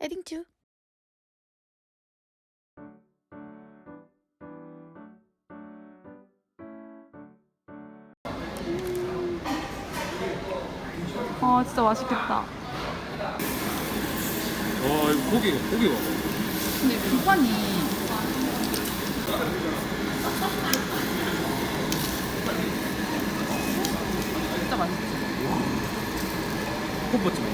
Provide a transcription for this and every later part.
To. 아 진짜 맛있겠다. 와 이거 고기가 고기가 근데 불판이 진짜 맛있지. 콧받침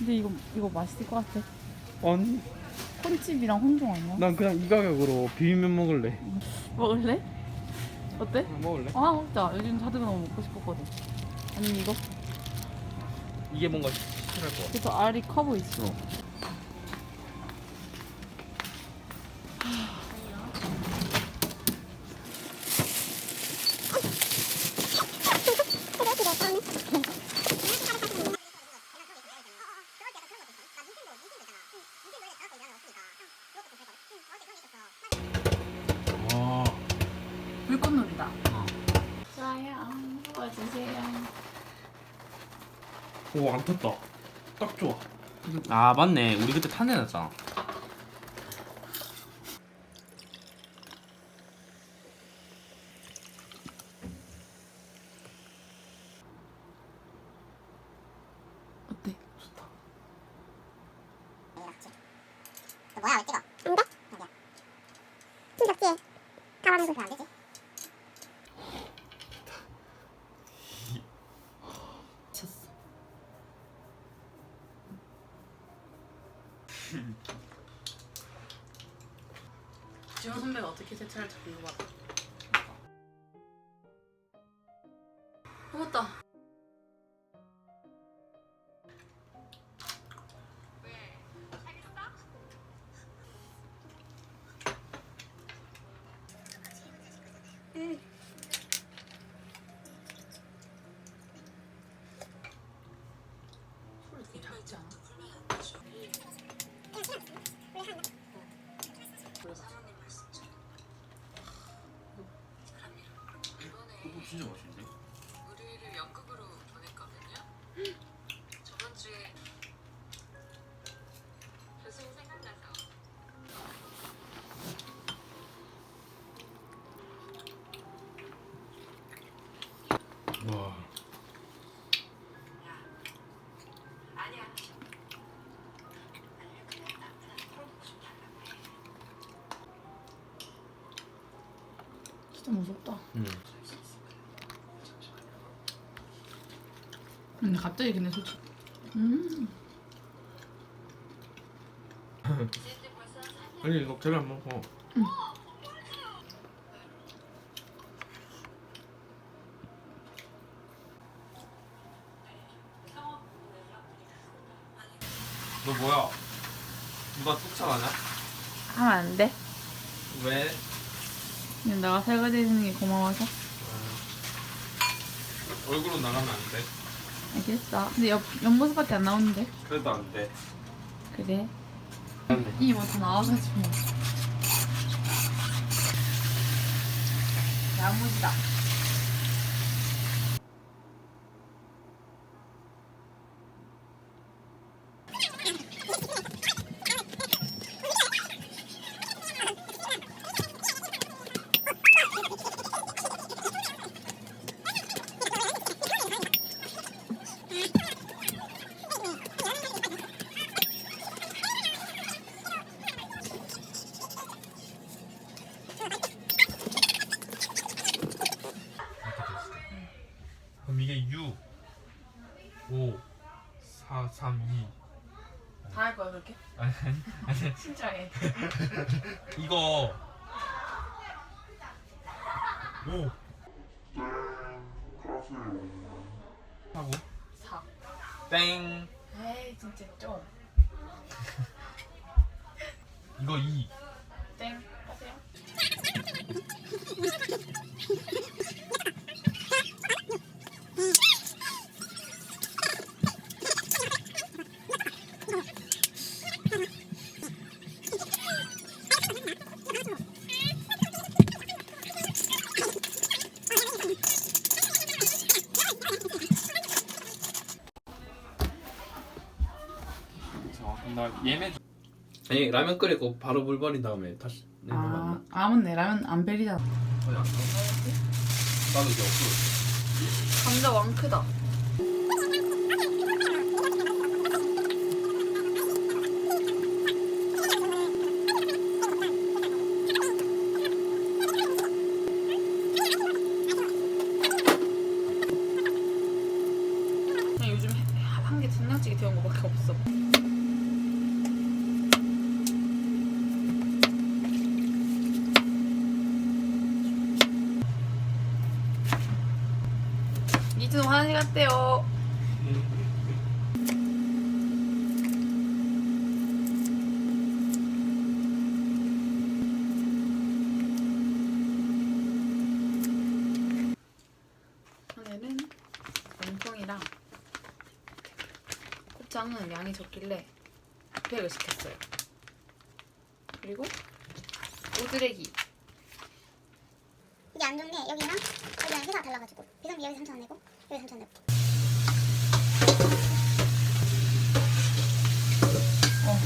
근데 이거 이거 맛있을 것 같아. 아니 콘칩이랑 혼종 아니야? 난 그냥 이 가격으로 비빔면 먹을래 먹을래? 어때? 먹을래? 아 먹자. 요즘 자두가 너무 먹고 싶었거든. 아니면 이거? 이게 뭔가 시원할 것 같아 그래서 알이 커 보이지. 와 불꽃놀이다. 어. 좋아요. 먹어주세요. 오 안 탔다. 딱 좋아. 아 맞네. 우리 그때 탄 내놨잖아. 어때? 뭐야 왜 찍어? 안 돼? 여기야. 좀 적지? 가만히 보면 안 되지? 미쳤어. 지원 선배가 어떻게 세차를 잘 이거 봐. 먹었다. 소리 되게 작지 않아? 이거 진짜 맛있는데? 우리를 연극으로 보냈거든요. 저번 주에 교수님 생각나서 와 응 근데 갑자기 근데 솔직히 음 아니 이거 제가 안 먹어 너 뭐야? 누가 쫓아가냐? 하면 안 돼. 왜? 그냥 내가 설거지 해주는 게 고마워서. 얼굴은 나가면 안 돼. 알겠어. 근데 옆 옆모습밖에 안 나오는데. 그래도 안 돼. 그래. 이뭐다 나와가지고. 야무지다. 그럼 이게 6, 5, 4, 3, 2. 다 할 거야 그렇게? 아니 아니 아니 진짜해. 이거 5 하고 4. 땡 에이 진짜 좀. 이거 2 아 얘네 아니 라면 끓이고 바로 물 버린 다음에 다시 내는 거 맞나? 아, 아 맞네 라면 안 베리잖아. 거의 안 나와 나도 이제 없어. 감자 왕 크다 그냥 요즘 한 개 된장찌개 데운 거밖에 없어 이준 화장실 갔대요. 오늘은 염통이랑 곱창은 양이 적길래 팩을 시켰어요. 그리고 오드레기. 이게 안 좋은 게 여기랑 여기랑 회사가 달라가지고. 비상비 여기 3천 원 내고 여기 3천 원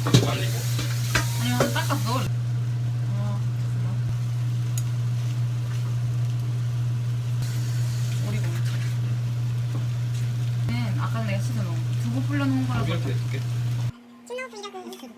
내고 말리고. 닦아서 넣을래. 아, 오리고. 는 아까 내가 씻어 놓은 거. 두부 불려 놓은 거라서. 이렇게 해줄게. 신호 브이라고 유튜브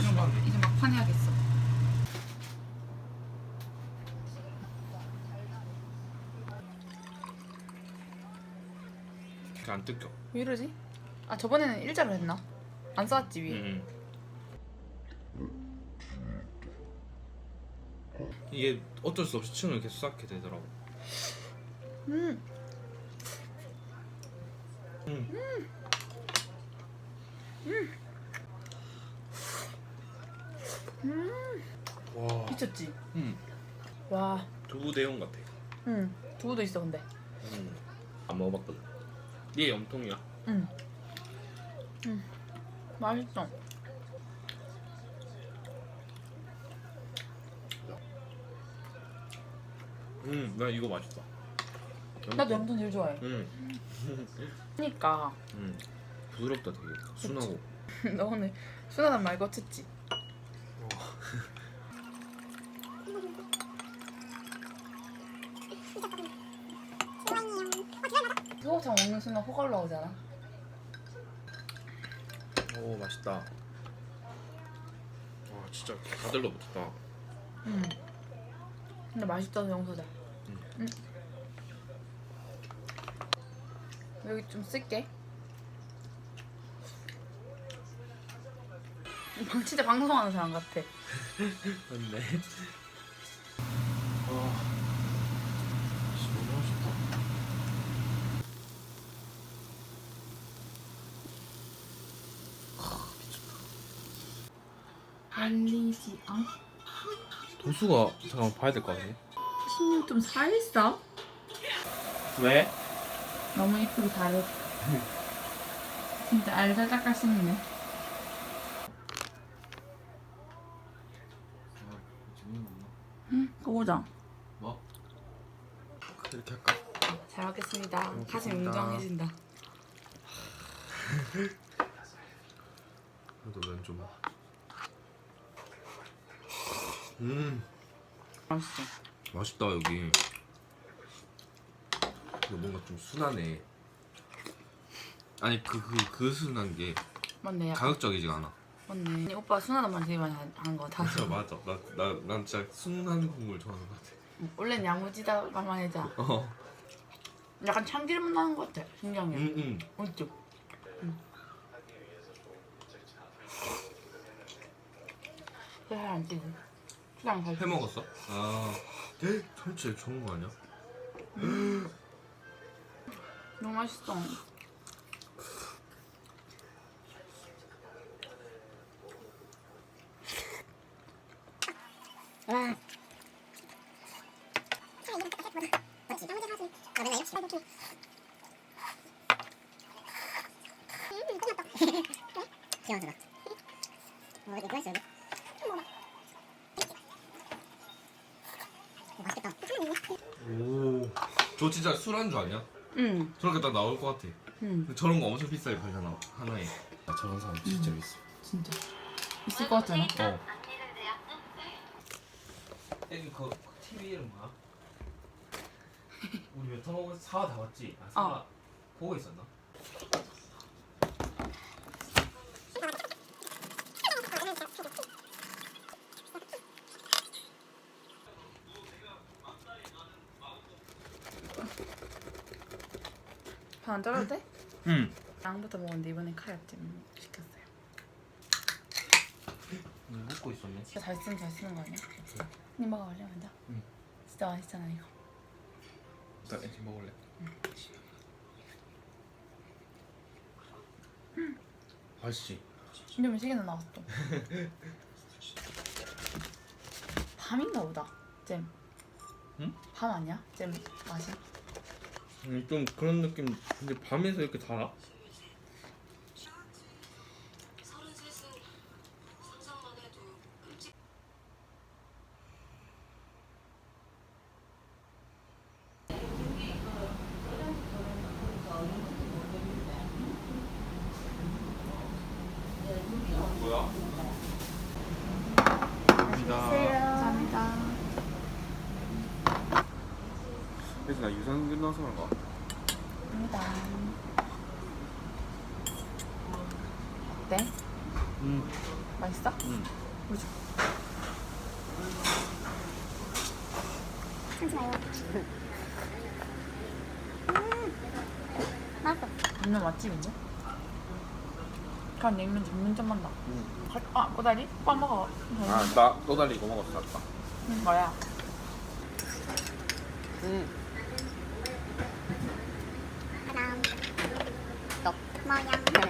이거 막 이제 막판 해야겠어. 이렇게 안 뜯겨 왜 이러지? 아 저번에는 일자로 했나? 안 쌓았지 위에. 응. 이게 어쩔 수 없이 층을 계속 쌓게 되더라고 음. 음. 와 미쳤지? 음. 와. 두부 대용 같아 응. 두부도 있어 근데. 음. 안 먹어봤거든 얘 염통이야 응. 응. 맛있어. 음 나 이거 맛있다 나도 염통 제일 좋아해. 음. 그러니까 음. 부드럽다 되게 순하고 너 오늘 순하단 말 거쳤지? 소고창 먹는 순간 호가 올라오잖아. 오 맛있다 와 진짜 다들러 붙었다 응. 근데 맛있다 영소다. 응. 응. 여기 좀 쓸게. 방 진짜 방송하는 사람 같아. 맞네 와 진짜 너무 맛있다 알리지 않. 도수가 잠깐만 봐야 될 것 같네 신님 좀 살있어? 왜? 너무 이쁘게 다르. 진짜 알잘딱할 씹네. 응, 그거자. 뭐? 이렇게 할까? 잘 먹겠습니다. 가슴 먹겠습니다. 웅장해진다. 그래도 면좀 음 맛있어. 맛있다 여기 이거 뭔가 좀 순하네 아니 그 그 그 순한 게 맞네. 약간 가격적이지가 않아 맞네. 아니, 오빠 순하단 말 되게 많이 하는 거 같아. 맞아 맞아 나난 진짜 순한 국물 좋아하는 것 같아 원래는 야무지다가만 해자. 어 약간 참기름 나는 것 같아. 신기하게. 응응 맞죠? 응. 왜잘안 찌지? 잘해 먹었어? 아 철제 좋은 거 아니야? 너무 맛있어. 와. 나. 음. 귀여워서. 어, 저 진짜 술안주 아니야? 응. 저렇게 딱 나올 것 같아. 응. 근데 저런 거 엄청 비싸게 팔잖아 하나에. 아, 저런 사람 진짜 있어. 진짜. 있을 것 같잖아. 어. 애기 그 TV 이름 뭐야? 우리 몇 터 먹은 사과 다 봤지? 아 사과 어. 보고 있었나? 안 잘라도 돼? 응. 양부터 먹었는데 이번엔 카약찜 시켰어요. 응 먹고 있었네. 진짜 잘 쓰면 잘 쓰는 거 아니야? 니 먹어볼래 먼저? 응. 진짜 맛있잖아 이거. 나 이제 먹을래. 맛있지. 이러면 시계는 나왔어 또. 밤인가 보다. 잼. 응? 밤 아니야? 잼 맛이? 음, 좀 그런 느낌. 근데 밤에서 이렇게 달아? 서른셋은 상상만 해도 끔찍. 뭐야? 감사합니다. 그래서 나 유산 끝나서 그런가? 감사합니다. 어때? 응. 맛있어? 응. 보여줘. 참지 마요. 음. 맛있어. 냉면 맛집인데? 그냥 냉면 전문점 나. 응. 아 꼬다리? 빵 먹어. 아, 나 또다리 이거 먹었어, 아까. 응, 뭐야? 그다음 떡 모양.